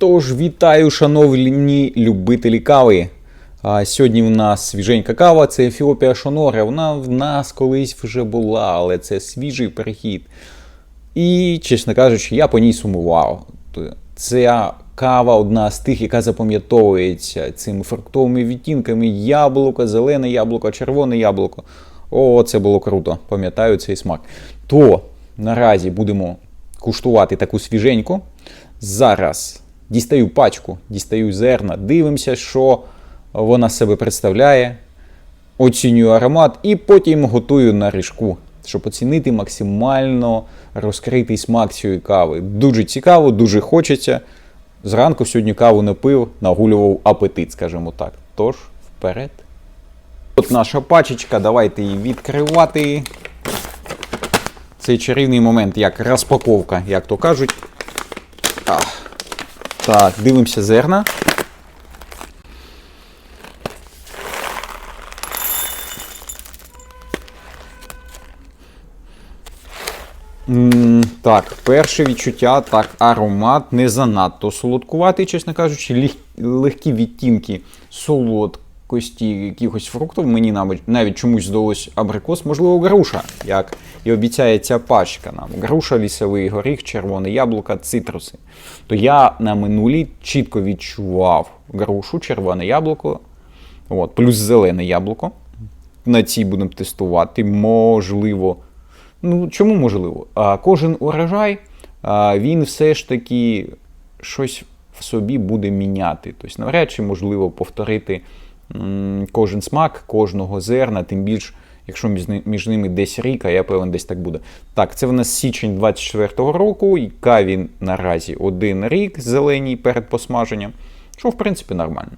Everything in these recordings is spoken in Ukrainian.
Тож вітаю, шановні любителі кави. А сьогодні в нас свіженька кава, це Ефіопія Шонора. Вона в нас колись вже була, але це свіжий перехід. І, чесно кажучи, я по ній сумував. Ця кава одна з тих, яка запам'ятовується цими фруктовими відтінками: яблуко, зелене яблуко, червоне яблуко. О, це було круто. Пам'ятаю цей смак. То наразі будемо куштувати таку свіженьку. Зараз дістаю пачку, дістаю зерна, дивимося, що вона себе представляє, оцінюю аромат і потім готую на ріжку, щоб оцінити максимально розкритий смак цієї кави. Дуже цікаво, дуже хочеться. Зранку сьогодні каву не пив, нагулював апетит, скажімо так. Тож, вперед. От наша пачечка, давайте її відкривати. Цей чарівний момент, як розпаковка, як то кажуть. А. Так, дивимося зерна. Так, перше відчуття, так, аромат не занадто солодкуватий, чесно кажучи, легкі відтінки солодкості якихось фруктів. Мені навіть, навіть чомусь здалось абрикос, можливо, груша, як і обіцяє ця пачка нам. Груша, лісовий горіх, червоне яблука, цитруси. То я на минулій чітко відчував грушу, червоне яблуко, от, плюс зелене яблуко. На цій будемо тестувати. Можливо. Ну, чому можливо? А, кожен урожай а, він все ж таки щось в собі буде міняти. Тобто, навряд чи можливо повторити кожен смак кожного зерна, тим більш, якщо між, ними десь рік, а я певен, десь так буде. Так, це в нас січень 24-го року, і каві наразі один рік зеленій перед посмаженням, що в принципі нормально.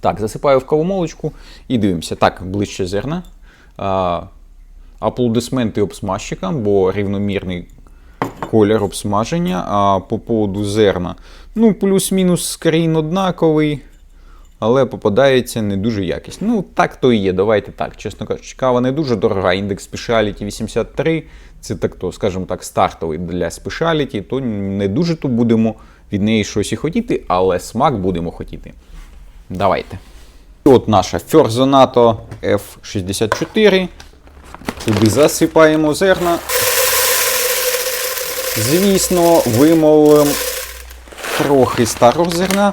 Так, засипаю в кавомолочку і дивимося. Так, ближче зерна. А, аплодисменти обсмажчикам, бо рівномірний колір обсмаження. А по поводу зерна, ну, плюс-мінус скрін однаковий, але попадається не дуже якісно. Ну, так то і є. Давайте так. Чесно кажучи, кава не дуже дорога. Індекс Speciality 83. Це так то, скажімо так, стартовий для Speciality, то не дуже то будемо від неї щось і хотіти, але смак будемо хотіти. Давайте. І от наша Ферзоnato F64. Туди засипаємо зерна. Звісно, вимовимо трохи старого зерна.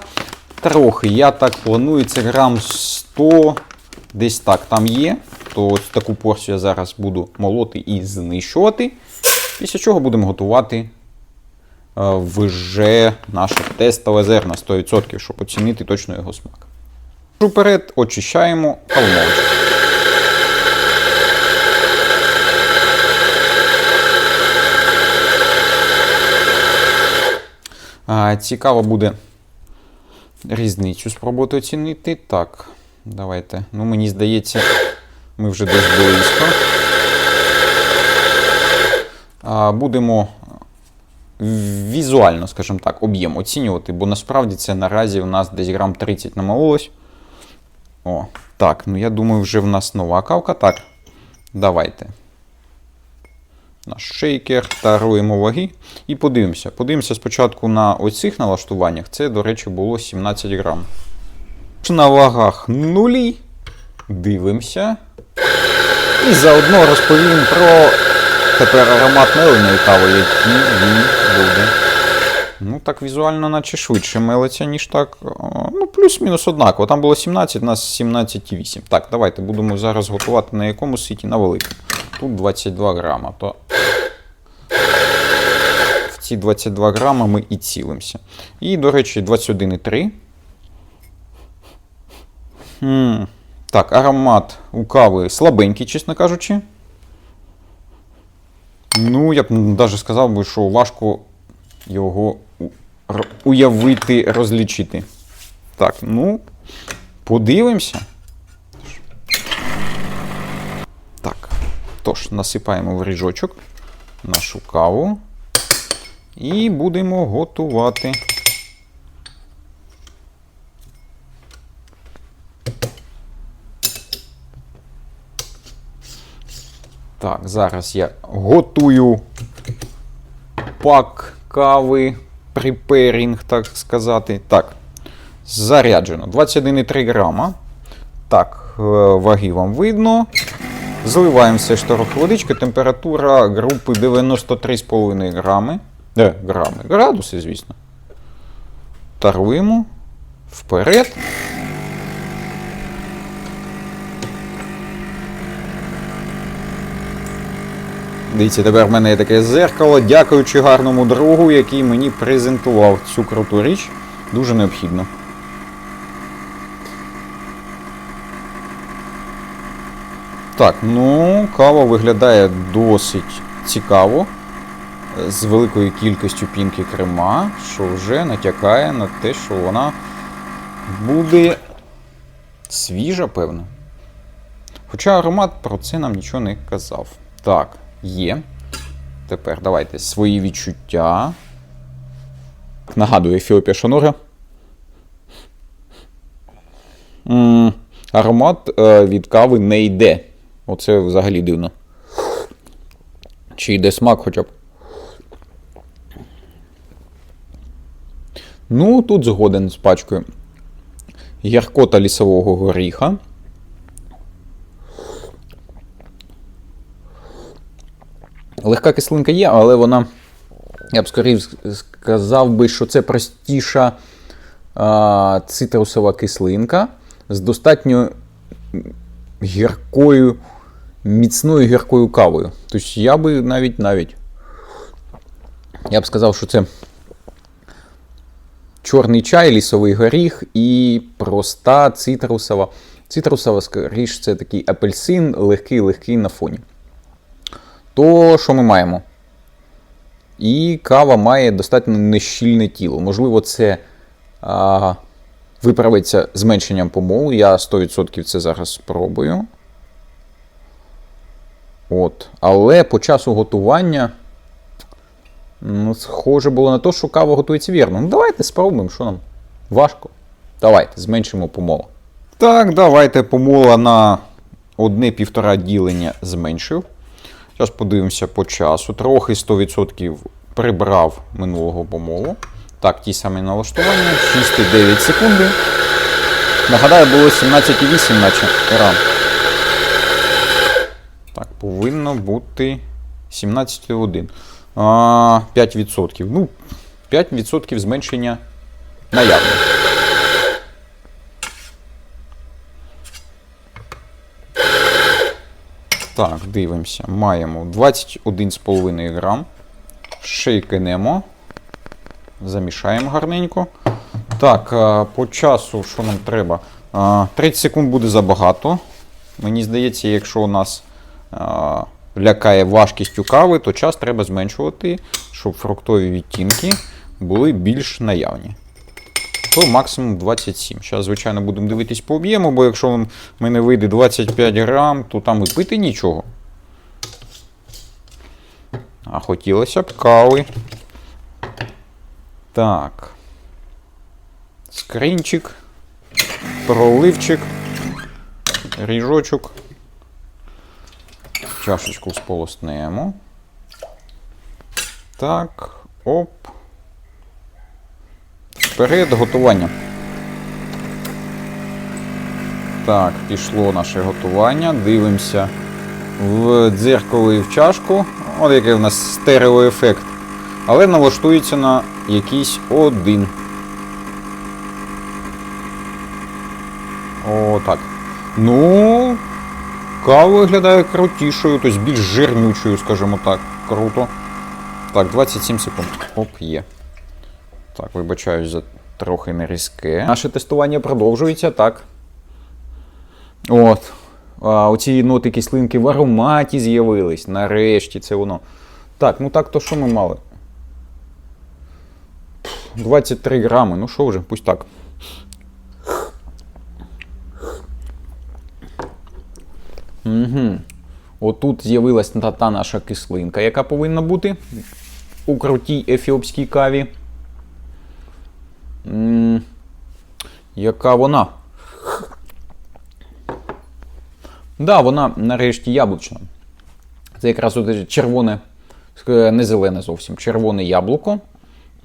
Трохи, я так планую, це грам 100, десь так там є. То ось таку порцію я зараз буду молоти і знищувати. Після чого будемо готувати е, вже наше тестове зерна 100%, щоб оцінити точно його смак. Вперед очищаємо кавомолочку. А, Цікаво буде різницю спробувати оцінити. Так, давайте. Ну, мені здається, ми вже десь близько. Будемо візуально, скажімо так, об'єм оцінювати, бо насправді це наразі в нас десь грам 30 намалолось. О, так, ну я думаю, вже в нас нова кавка. Так, давайте. Наш шейкер, таруємо ваги і подивимося. Подивимося спочатку на оцих налаштуваннях. Це, до речі, було 17 грам. На вагах нулі. Дивимося. І заодно розповім про тепер аромат меленої кави, який він буде. Ну, так візуально, наче швидше мелиться, ніж так. Ну, плюс-мінус однаково. Там було 17, у нас 17,8. Так, давайте будемо зараз готувати на якому ситі? На великому. Тут 22 грама. То ці 22 грама ми і цілимося. І, до речі, 21,3. Хм. Так, аромат у кави слабенький, чесно кажучи. Ну, я б навіть сказав би, що важко його уявити, розлічити. Так, ну, подивимося. Так, тож, насипаємо в ріжочок нашу каву і будемо готувати. Так, зараз я готую пак кави Preparing, так сказати. Так. Заряджено. 21,3 грама. Так, е, ваги вам видно. Зливаємо все ж трохи водички. Температура групи 93,5 грами. Е, грами. Градуси, звісно. Таруємо. Вперед. Дивіться, тепер в мене є таке зеркало, дякуючи гарному другу, який мені презентував цю круту річ. Дуже необхідно. Так, ну, кава виглядає досить цікаво. З великою кількістю пінки крема, що вже натякає на те, що вона буде свіжа, певно. Хоча аромат про це нам нічого не казав. Так, є. Тепер давайте свої відчуття. Нагадую, Ефіопія Шанура. Аромат е, від кави не йде. Оце взагалі дивно. Чи йде смак хоча б. Ну, тут згоден з пачкою. Гіркота лісового горіха. Легка кислинка є, але вона, я б скоріше сказав би, що це простіша а, цитрусова кислинка з достатньо гіркою, міцною гіркою кавою. Тобто я би навіть навіть. Я б сказав, що це чорний чай, лісовий горіх і проста цитрусова. Цитрусова, скоріш, це такий апельсин, легкий-легкий на фоні. То що ми маємо? І кава має достатньо нещільне тіло. Можливо, це а, виправиться зменшенням помолу. Я 100% це зараз спробую. От. Але по часу готування. Ну, схоже було на те, що кава готується вірно. Ну, давайте спробуємо, що нам важко. Давайте, зменшимо помолу. Так, давайте помола на одне-півтора ділення зменшив. Зараз подивимося по часу. Трохи 100% прибрав минулого помолу. Так, ті самі налаштування. 6,9 секунди. Нагадаю, було 17,8, наче ран. Так, повинно бути 17,1. А, 5%. Ну, 5% зменшення наявне. Так, дивимося. Маємо 21,5 грам. Шейкнемо. Замішаємо гарненько. Так, по часу, що нам треба? 30 секунд буде забагато. Мені здається, якщо у нас а, лякає важкістю кави, то час треба зменшувати, щоб фруктові відтінки були більш наявні. То максимум 27. Зараз, звичайно, будемо дивитись по об'єму, бо якщо в мене вийде 25 грам, то там і пити нічого. А хотілося б кави. Так. Скринчик, проливчик, ріжочок. Чашечку сполоснемо. Так, оп. Вперед готування. Так, пішло наше готування. Дивимося в дзеркало і в чашку. От який у нас стереоефект. Але налаштується на якийсь один. О, так. Ну, кава виглядає крутішою, тобто більш жирнючою, скажімо так. Круто. Так, 27 секунд. Оп, є. Так, вибачаюсь за трохи нерізке. Наше тестування продовжується, так. От. А, оці ноти кислинки в ароматі з'явились. Нарешті це воно. Так, ну так, то що ми мали? 23 грами. Ну що вже, пусть так. Угу. Отут з'явилась та, наша кислинка, яка повинна бути у крутій ефіопській каві. М, Яка вона? Да, вона нарешті яблучна. Це якраз червоне, е, не зелене зовсім, червоне яблуко.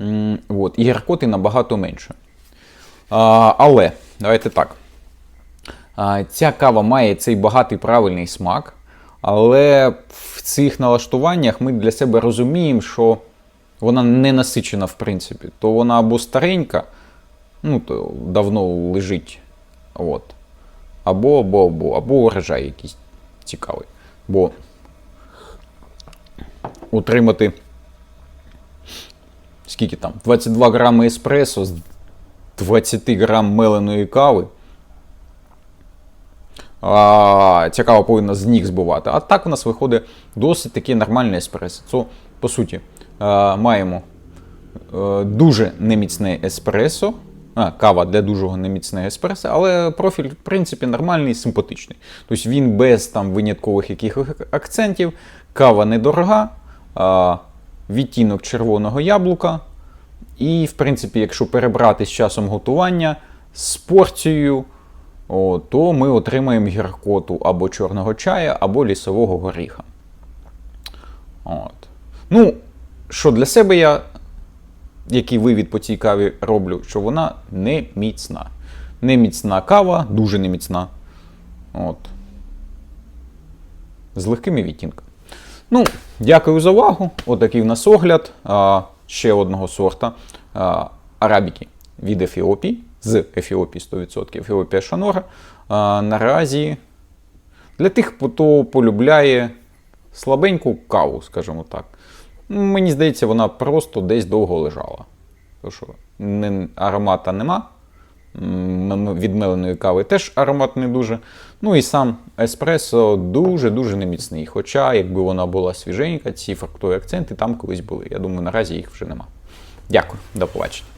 М, От, і гіркоти набагато менше. А, але, давайте так. Ця кава має цей багатий правильний смак, але в цих налаштуваннях ми для себе розуміємо, що вона не насичена, в принципі. То вона або старенька, ну, то давно лежить. От. Або, або, або, або урожай якийсь цікавий. Бо утримати скільки там? 22 грами еспресо з 20 грам меленої кави. А, ця повинна з ніг збивати. А так у нас виходить досить таке нормальне еспресо. Це, по суті, а, маємо е, дуже неміцне еспресо. Кава для дуже неміцне еспресо, але профіль, в принципі, нормальний і симпатичний. Тобто він без там виняткових якихось акцентів, кава недорога, а, відтінок червоного яблука. І, в принципі, якщо перебрати з часом готування з порцією, о, то ми отримаємо гіркоту або чорного чая, або лісового горіха. От. Ну, що для себе я, який вивід по цій каві роблю, що вона не міцна. Не міцна кава, дуже неміцна. От. З легкими відтінками. Ну, дякую за увагу. Отакий в нас огляд а, ще одного сорта а, арабіки від Ефіопії, з Ефіопії 100%, Ефіопія Шанора. А, наразі для тих, хто полюбляє слабеньку каву, скажімо так. Мені здається, вона просто десь довго лежала. Тому що аромата нема. М, м- Від меленої кави теж аромат не дуже. Ну і сам еспресо дуже-дуже неміцний. Хоча, якби вона була свіженька, ці фруктові акценти там колись були. Я думаю, наразі їх вже нема. Дякую, до побачення.